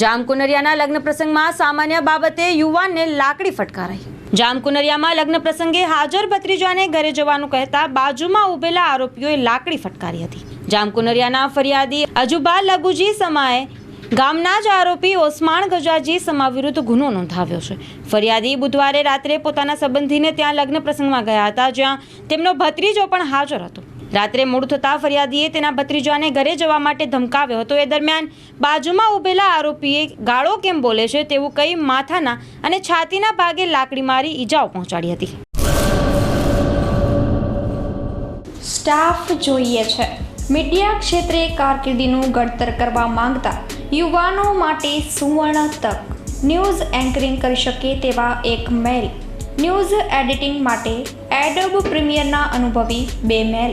જામકુનરિયાના લગ્ન પ્રસંગમાં સામાન્ય બાબતે યુવાનને લાકડી ફટકારાઈ. જામકુનરિયામાં લગ્ન પ્રસંગે હાજર ભત્રીજાને ઘરે જવાનું કહેતા બાજુમાં ઊભેલા આરોપીઓએ લાકડી ફટકારી હતી. જામકુનરિયાના ફરિયાદી અજુબા લઘુજી સમાએ ગામના જ આરોપી ઓસમાણ ગજાજી સમા વિરુદ્ધ ગુનો નોંધાવ્યો છે. ફરિયાદી બુધવારે રાત્રે પોતાના સંબંધીને ત્યાં લગ્ન પ્રસંગમાં ગયા હતા, જ્યાં તેમનો ભત્રીજો પણ હાજર હતો. રાત્રે મોડું થતાં ફરિયાદીએ તેના ભત્રીજાને ઘરે જવા માટે ધમકાવ્યો હતો. એ દરમિયાન બાજુમાં ઊભેલા આરોપીએ ગાળો કેમ બોલે છે તેવું કહી માથાના અને છાતીના ભાગે લાકડી મારી ઈજાઓ પહોંચાડી હતી. સ્ટાફ જોઈએ છે. મીડિયા ક્ષેત્રે કારકિર્દીનું ઘડતર કરવા માંગતા યુવાનો માટે સુવર્ણ તક. ન્યૂઝ એન્કરિંગ કરી શકે તેવા એક મેલ ન્યૂઝ એડિટિંગ માટે એડોબ પ્રીમિયરના અનુભવી બે મેલ